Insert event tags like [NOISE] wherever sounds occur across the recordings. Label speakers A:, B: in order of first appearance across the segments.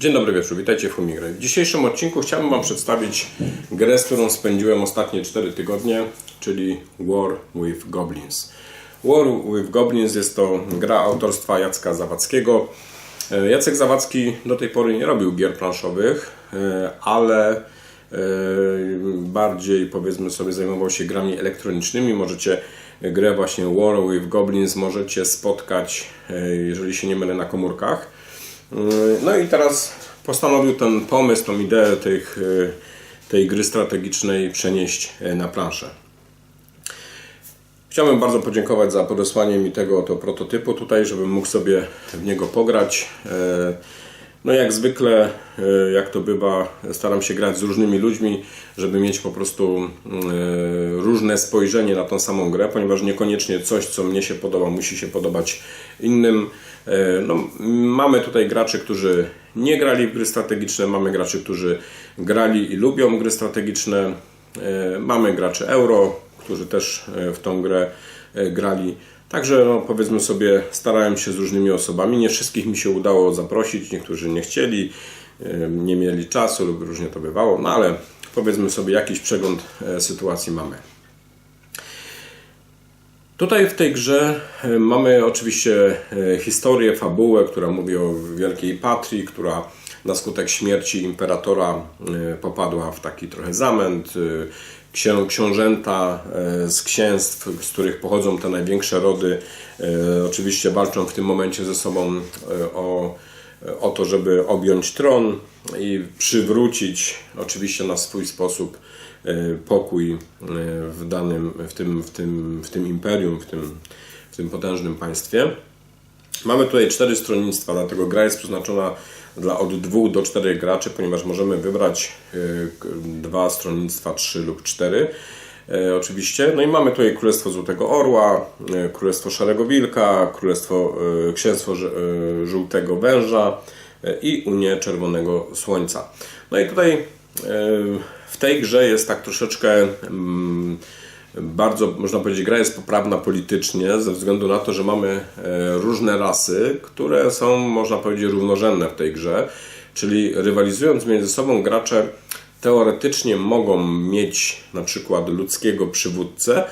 A: Dzień dobry wieczór, witajcie w Humigry. W dzisiejszym odcinku chciałbym Wam przedstawić grę, z którą spędziłem ostatnie 4 tygodnie, czyli War with Goblins. War with Goblins jest to gra autorstwa Jacka Zawadzkiego. E, Jacek Zawadzki do tej pory nie robił gier planszowych, e, ale e, bardziej powiedzmy sobie zajmował się grami elektronicznymi. Możecie grę właśnie War with Goblins możecie spotkać, jeżeli się nie mylę, na komórkach. No i teraz postanowił ten pomysł, tą ideę tych, e, tej gry strategicznej przenieść e, na planszę. Chciałbym bardzo podziękować za podesłanie mi tego oto prototypu tutaj, żebym mógł sobie w niego pograć. No jak zwykle, e, jak to bywa, staram się grać z różnymi ludźmi, żeby mieć po prostu e, różne spojrzenie na tą samą grę, ponieważ niekoniecznie coś, co mnie się podoba, musi się podobać innym. E, No, mamy tutaj graczy, którzy nie grali w gry strategiczne, mamy graczy, którzy grali i lubią gry strategiczne, mamy graczy euro, którzy też w tą grę grali. Także no, powiedzmy sobie, starałem się z różnymi osobami. Nie wszystkich mi się udało zaprosić, niektórzy nie chcieli, nie mieli czasu lub różnie to bywało, no ale powiedzmy sobie, jakiś przegląd e, sytuacji mamy. Tutaj w tej grze e, mamy oczywiście e, historię, fabułę, która mówi o wielkiej patrii, która na skutek śmierci imperatora popadła w taki trochę zamęt. Księ, książęta e, z księstw, z których pochodzą te największe rody, e, oczywiście walczą w tym momencie ze sobą e, o, o to, żeby objąć tron i przywrócić oczywiście na swój sposób pokój w danym, w tym, w tym, w tym imperium, w tym, w tym potężnym państwie. Mamy tutaj cztery stronnictwa, dlatego gra jest przeznaczona dla od dwóch do czterech graczy, ponieważ możemy wybrać e, dwa stronnictwa, trzy lub cztery. E, Oczywiście. No i mamy tutaj Królestwo Złotego Orła, e, Królestwo Szarego Wilka, Królestwo Księstwo Żółtego Węża i Unię Czerwonego Słońca. No i tutaj w tej grze jest tak troszeczkę mm, bardzo, można powiedzieć, gra jest poprawna politycznie ze względu na to, że mamy e, różne rasy, które są, można powiedzieć, równorzędne w tej grze. Czyli rywalizując między sobą, gracze teoretycznie mogą mieć na przykład ludzkiego przywódcę,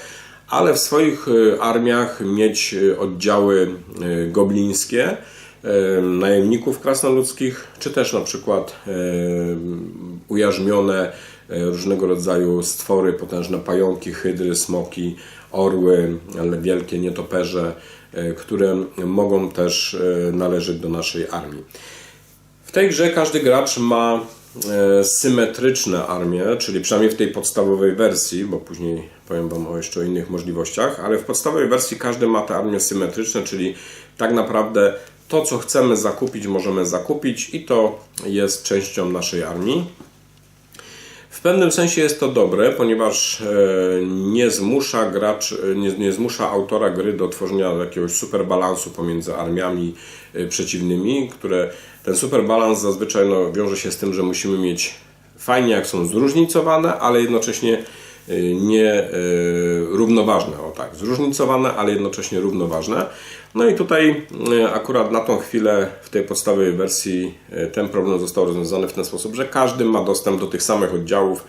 A: ale w swoich e, armiach mieć e, oddziały goblińskie, najemników krasnoludzkich, czy też na przykład ujarzmione różnego rodzaju stwory, potężne pająki, hydry, smoki, orły, ale wielkie nietoperze, e, które mogą też e, należeć do naszej armii. W tej grze każdy gracz ma e, symetryczne armie, czyli przynajmniej w tej podstawowej wersji, bo później powiem Wam o jeszcze innych możliwościach, ale w podstawowej wersji każdy ma te armie symetryczne, czyli tak naprawdę to, co chcemy zakupić, możemy zakupić i to jest częścią naszej armii. W pewnym sensie jest to dobre, ponieważ e, nie zmusza gracz, e, nie, nie zmusza autora gry do tworzenia jakiegoś super balansu pomiędzy armiami e, przeciwnymi, które ten super balans zazwyczaj no, wiąże się z tym, że musimy mieć fajnie jak są zróżnicowane, ale jednocześnie nie e, równoważne, o tak, zróżnicowane, ale jednocześnie równoważne. No i tutaj e, akurat na tą chwilę w tej podstawowej wersji ten problem został rozwiązany w ten sposób, że każdy ma dostęp do tych samych oddziałów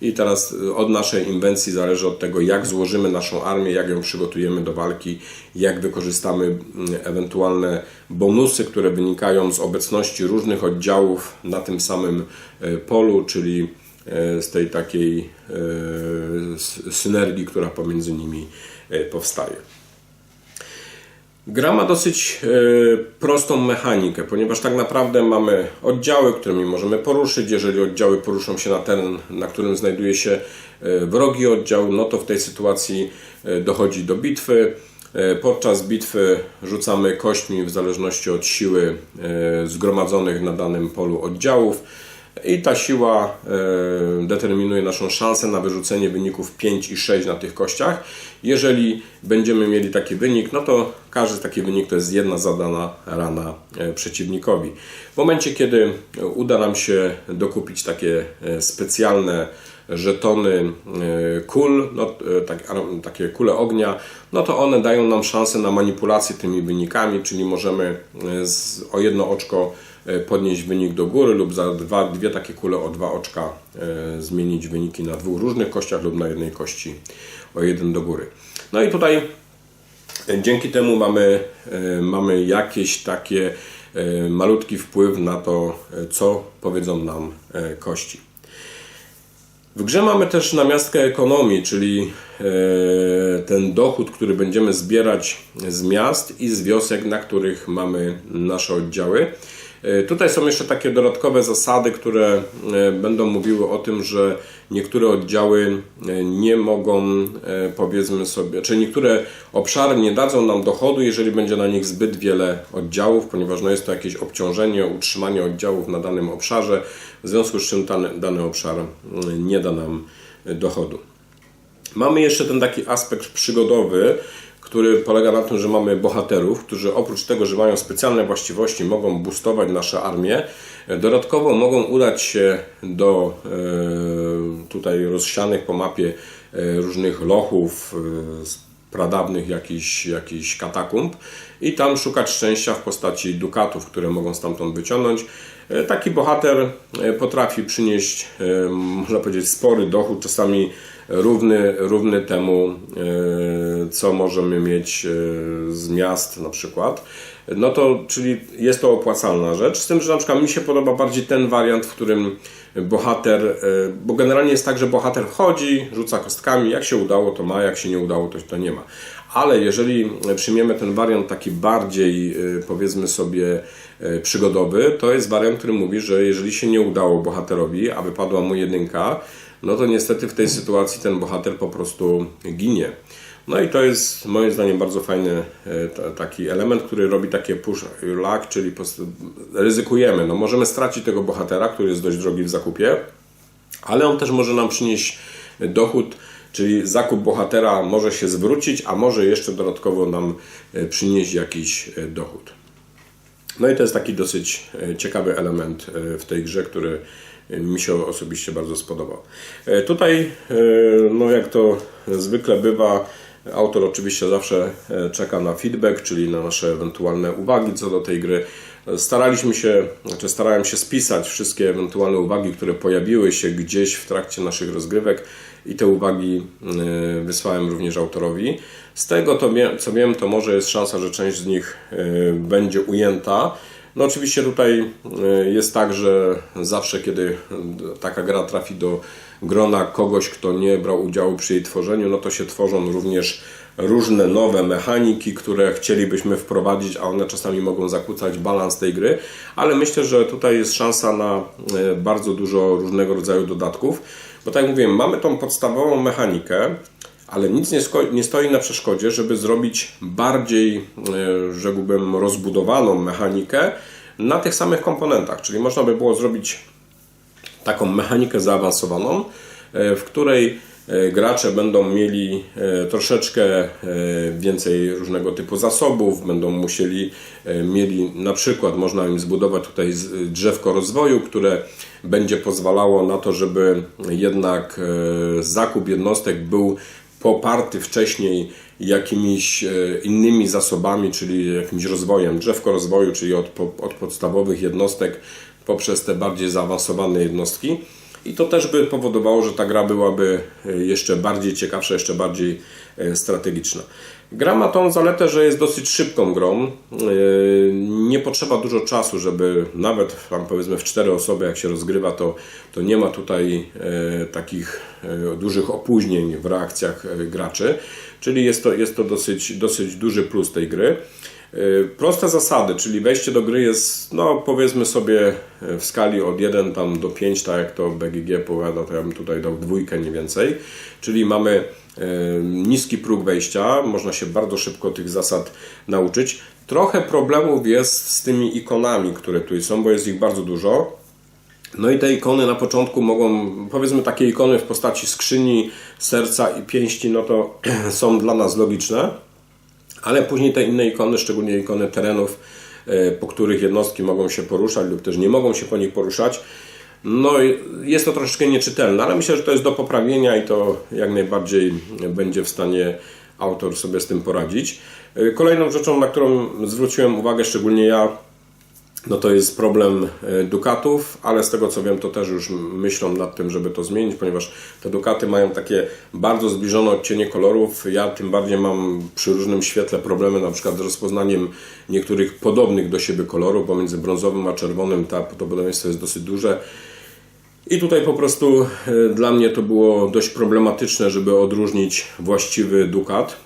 A: i teraz od naszej inwencji zależy od tego, jak złożymy naszą armię, jak ją przygotujemy do walki, jak wykorzystamy ewentualne bonusy, które wynikają z obecności różnych oddziałów na tym samym polu, czyli z tej takiej e, synergii, która pomiędzy nimi e, powstaje. Gra ma dosyć e, prostą mechanikę, ponieważ tak naprawdę mamy oddziały, którymi możemy poruszyć. Jeżeli oddziały poruszą się na teren, na którym znajduje się e, wrogi oddział, no to w tej sytuacji e, dochodzi do bitwy. E, Podczas bitwy rzucamy kośćmi w zależności od siły e, zgromadzonych na danym polu oddziałów. I ta siła e, determinuje naszą szansę na wyrzucenie wyników 5 i 6 na tych kościach. Jeżeli będziemy mieli taki wynik, no to każdy taki wynik to jest jedna zadana rana e, przeciwnikowi. W momencie, kiedy uda nam się dokupić takie e, specjalne żetony kul, no, tak, takie kule ognia, no to one dają nam szansę na manipulację tymi wynikami, czyli możemy z, o jedno oczko podnieść wynik do góry lub za dwa, dwie takie kule o dwa oczka e, zmienić wyniki na dwóch różnych kościach lub na jednej kości o jeden do góry. No i tutaj e, dzięki temu mamy, mamy jakieś takie malutki wpływ na to, co powiedzą nam kości. W grze mamy też namiastkę ekonomii, czyli e, ten dochód, który będziemy zbierać z miast i z wiosek, na których mamy nasze oddziały. E, tutaj są jeszcze takie dodatkowe zasady, które e, będą mówiły o tym, że niektóre oddziały nie mogą, powiedzmy sobie, czy niektóre obszary nie dadzą nam dochodu, jeżeli będzie na nich zbyt wiele oddziałów, ponieważ no jest to jakieś obciążenie, utrzymanie oddziałów na danym obszarze, w związku z czym dany obszar nie da nam dochodu. Mamy jeszcze ten taki aspekt przygodowy, który polega na tym, że mamy bohaterów, którzy oprócz tego, że mają specjalne właściwości, mogą boostować nasze armię, dodatkowo mogą udać się do e, tutaj rozsianych po mapie e, różnych lochów, e, pradawnych jakichś, jakichś katakumb i tam szukać szczęścia w postaci dukatów, które mogą stamtąd wyciągnąć. Taki bohater potrafi przynieść, można powiedzieć, spory dochód, czasami równy, równy temu, e, co możemy mieć e, z miast na przykład. No to, czyli jest to opłacalna rzecz, z tym, że na przykład mi się podoba bardziej ten wariant, w którym bohater, e, bo generalnie jest tak, że bohater wchodzi, rzuca kostkami, jak się udało to ma, jak się nie udało to, to nie ma. Ale jeżeli przyjmiemy ten wariant taki bardziej, powiedzmy sobie, przygodowy, to jest wariant, który mówi, że jeżeli się nie udało bohaterowi, a wypadła mu jedynka, no to niestety w tej sytuacji ten bohater po prostu ginie. No i to jest moim zdaniem bardzo fajny e, taki element, który robi takie push luck, czyli ryzykujemy. No możemy stracić tego bohatera, który jest dość drogi w zakupie, ale on też może nam przynieść dochód, czyli zakup bohatera może się zwrócić, a może jeszcze dodatkowo nam e, przynieść jakiś e, dochód. No i to jest taki dosyć ciekawy element w tej grze, który mi się osobiście bardzo spodobał. Tutaj, no jak to zwykle bywa, autor oczywiście zawsze e, czeka na feedback, czyli na nasze ewentualne uwagi co do tej gry. Staraliśmy się, znaczy starałem się spisać wszystkie ewentualne uwagi, które pojawiły się gdzieś w trakcie naszych rozgrywek i te uwagi wysłałem również autorowi. Z tego co wiem, to może jest szansa, że część z nich będzie ujęta no oczywiście tutaj e, jest tak, że zawsze kiedy taka gra trafi do grona kogoś, kto nie brał udziału przy jej tworzeniu, no to się tworzą również różne nowe mechaniki, które chcielibyśmy wprowadzić, a one czasami mogą zakłócać balans tej gry, ale myślę, że tutaj jest szansa na e, bardzo dużo różnego rodzaju dodatków, bo tak jak mówiłem, mamy tą podstawową mechanikę, ale nic nie, nie stoi na przeszkodzie, żeby zrobić bardziej, e, rzekłbym, rozbudowaną mechanikę na tych samych komponentach. Czyli można by było zrobić taką mechanikę zaawansowaną, e, w której e, gracze będą mieli troszeczkę więcej różnego typu zasobów, będą musieli mieli na przykład można im zbudować tutaj drzewko rozwoju, które będzie pozwalało na to, żeby jednak zakup jednostek był poparty wcześniej jakimiś e, innymi zasobami, czyli jakimś rozwojem, drzewko rozwoju, czyli od, od podstawowych jednostek poprzez te bardziej zaawansowane jednostki. I to też by powodowało, że ta gra byłaby e, jeszcze bardziej ciekawsza, jeszcze bardziej e, strategiczna. Gra ma tą zaletę, że jest dosyć szybką grą. Nie potrzeba dużo czasu, żeby nawet tam powiedzmy w cztery osoby jak się rozgrywa, to, to nie ma tutaj takich dużych opóźnień w reakcjach graczy. Czyli jest to, jest to dosyć, dosyć duży plus tej gry. Y, proste zasady, czyli wejście do gry jest, no powiedzmy sobie y, w skali od 1 tam do 5, tak jak to BGG powiada, to ja bym tutaj dał dwójkę nie więcej. Czyli mamy y, niski próg wejścia, można się bardzo szybko tych zasad nauczyć. Trochę problemów jest z tymi ikonami, które tu są, bo jest ich bardzo dużo. No i te ikony na początku mogą, powiedzmy takie ikony w postaci skrzyni, serca i pięści, no to [CLEARS THROAT] są dla nas logiczne, ale później te inne ikony, szczególnie ikony terenów, e, po których jednostki mogą się poruszać lub też nie mogą się po nich poruszać, no jest to troszeczkę nieczytelne, ale myślę, że to jest do poprawienia i to jak najbardziej będzie w stanie autor sobie z tym poradzić. E, kolejną rzeczą, na którą zwróciłem uwagę, szczególnie ja, no to jest problem e, Dukatów, ale z tego co wiem, to też już myślą nad tym, żeby to zmienić, ponieważ te Dukaty mają takie bardzo zbliżone odcienie kolorów. Ja tym bardziej mam przy różnym świetle problemy na przykład z rozpoznaniem niektórych podobnych do siebie kolorów, bo między brązowym a czerwonym ta, to podobieństwo jest dosyć duże. I tutaj po prostu e, dla mnie to było dość problematyczne, żeby odróżnić właściwy Dukat,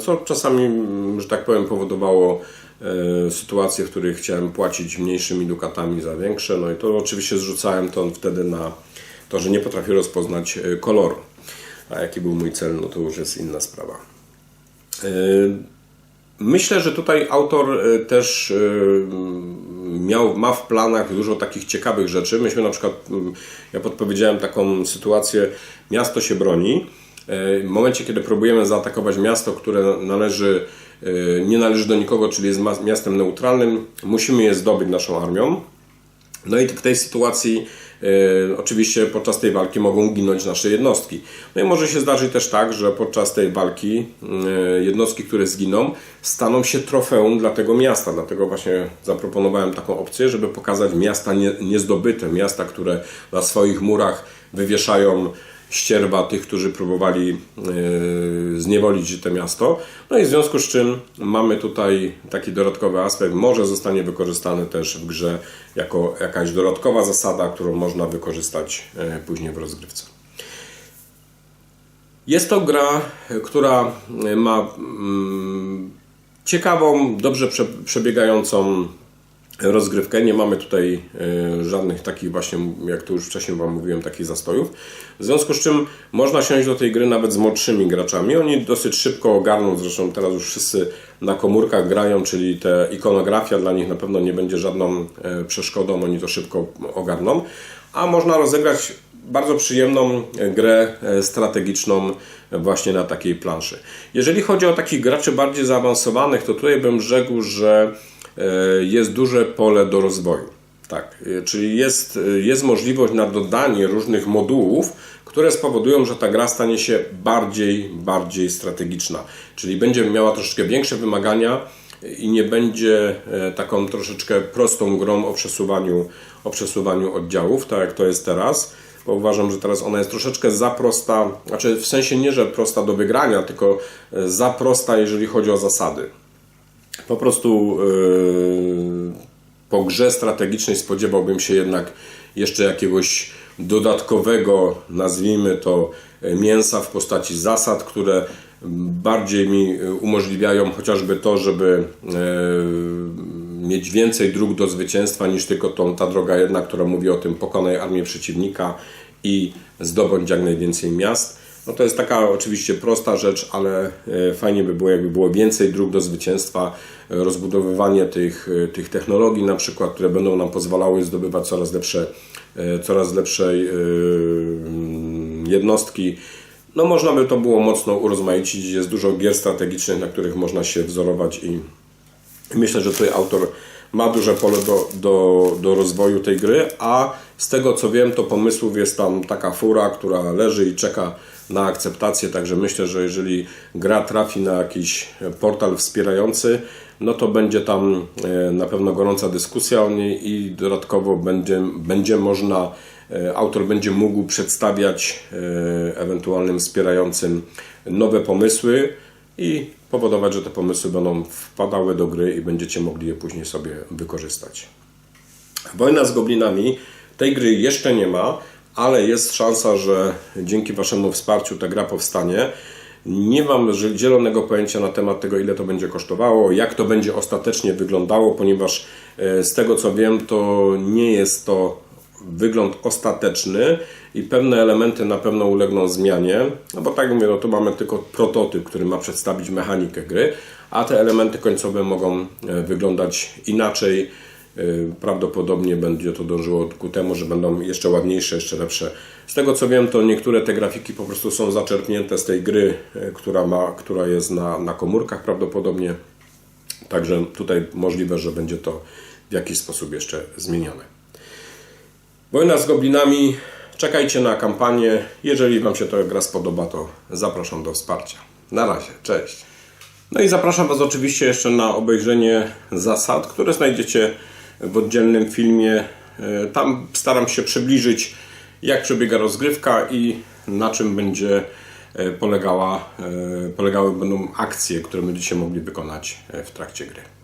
A: co czasami, że tak powiem, powodowało e, sytuacje, w których chciałem płacić mniejszymi Dukatami za większe. No i to oczywiście zrzucałem to wtedy na to, że nie potrafię rozpoznać e, koloru. A jaki był mój cel, no to już jest inna sprawa. Myślę, że tutaj autor też miał, ma w planach dużo takich ciekawych rzeczy. Myśmy na przykład, mm, ja podpowiedziałem taką sytuację, miasto się broni. W momencie, kiedy próbujemy zaatakować miasto, które należy, e, nie należy do nikogo, czyli jest miastem neutralnym, musimy je zdobyć naszą armią. No i w tej sytuacji E, oczywiście podczas tej walki mogą ginąć nasze jednostki. No i może się zdarzyć też tak, że podczas tej walki e, jednostki, które zginą, staną się trofeum dla tego miasta. Dlatego właśnie zaproponowałem taką opcję, żeby pokazać miasta niezdobyte, miasta, które na swoich murach wywieszają ścierba tych, którzy próbowali yy, zniewolić to miasto. No i w związku z czym mamy tutaj taki dodatkowy aspekt, może zostanie wykorzystany też w grze jako jakaś dodatkowa zasada, którą można wykorzystać yy, później w rozgrywce. Jest to gra, która ma mm, ciekawą, dobrze przebiegającą rozgrywkę. Nie mamy tutaj e, żadnych takich właśnie, jak to już wcześniej Wam mówiłem, takich zastojów. W związku z czym można siąść do tej gry nawet z młodszymi graczami. Oni dosyć szybko ogarną, zresztą teraz już wszyscy na komórkach grają, czyli ta ikonografia dla nich na pewno nie będzie żadną e, przeszkodą, oni to szybko ogarną. A można rozegrać bardzo przyjemną grę e, strategiczną właśnie na takiej planszy. Jeżeli chodzi o takich graczy bardziej zaawansowanych, to tutaj bym rzekł, że jest duże pole do rozwoju. Tak, e, czyli jest, e, jest możliwość na dodanie różnych modułów, które spowodują, że ta gra stanie się bardziej, bardziej strategiczna. Czyli będzie miała troszeczkę większe wymagania i nie będzie taką troszeczkę prostą grą o przesuwaniu, o przesuwaniu oddziałów, tak jak to jest teraz. Bo uważam, że teraz ona jest troszeczkę za prosta, znaczy w sensie nie, że prosta do wygrania, tylko za prosta, jeżeli chodzi o zasady. Po prostu yy, po grze strategicznej spodziewałbym się jednak jeszcze jakiegoś dodatkowego, nazwijmy to, mięsa w postaci zasad, które bardziej mi umożliwiają chociażby to, żeby yy, mieć więcej dróg do zwycięstwa niż tylko tą, ta droga jedna, która mówi o tym pokonaj armię przeciwnika i zdobądź jak najwięcej miast. No to jest taka oczywiście prosta rzecz, ale e, fajnie by było, jakby było więcej dróg do zwycięstwa, e, rozbudowywanie tych, e, tych technologii na przykład, które będą nam pozwalały zdobywać coraz lepsze, coraz lepsze jednostki. No można by to było mocno urozmaicić, jest dużo gier strategicznych, na których można się wzorować i myślę, że tutaj autor ma duże pole do, do, do rozwoju tej gry, a z tego co wiem, to pomysłów jest tam taka fura, która leży i czeka na akceptację, także myślę, że jeżeli gra trafi na jakiś portal wspierający, no to będzie tam e, na pewno gorąca dyskusja o niej i dodatkowo będzie, będzie można, e, autor będzie mógł przedstawiać e, ewentualnym wspierającym nowe pomysły i powodować, że te pomysły będą wpadały do gry i będziecie mogli je później sobie wykorzystać. Wojna z goblinami. Tej gry jeszcze nie ma, ale jest szansa, że dzięki Waszemu wsparciu ta gra powstanie. Nie mam zielonego pojęcia na temat tego, ile to będzie kosztowało, jak to będzie ostatecznie wyglądało, ponieważ e, z tego co wiem, to nie jest to wygląd ostateczny i pewne elementy na pewno ulegną zmianie, no bo tak mówię, no tu mamy tylko prototyp, który ma przedstawić mechanikę gry, a te elementy końcowe mogą e, wyglądać inaczej prawdopodobnie będzie to dążyło ku temu, że będą jeszcze ładniejsze, jeszcze lepsze. Z tego co wiem, to niektóre te grafiki po prostu są zaczerpnięte z tej gry, y, która, ma, która jest na, na komórkach prawdopodobnie. Także tutaj możliwe, że będzie to w jakiś sposób jeszcze zmienione. Wojna z goblinami. Czekajcie na kampanię. Jeżeli Wam się ta gra spodoba, to zapraszam do wsparcia. Na razie, cześć. No i zapraszam Was oczywiście jeszcze na obejrzenie zasad, które znajdziecie w oddzielnym filmie. E, Tam staram się przybliżyć, jak przebiega rozgrywka i na czym będzie e, polegała, e, polegały będą akcje, które będziecie mogli wykonać w trakcie gry.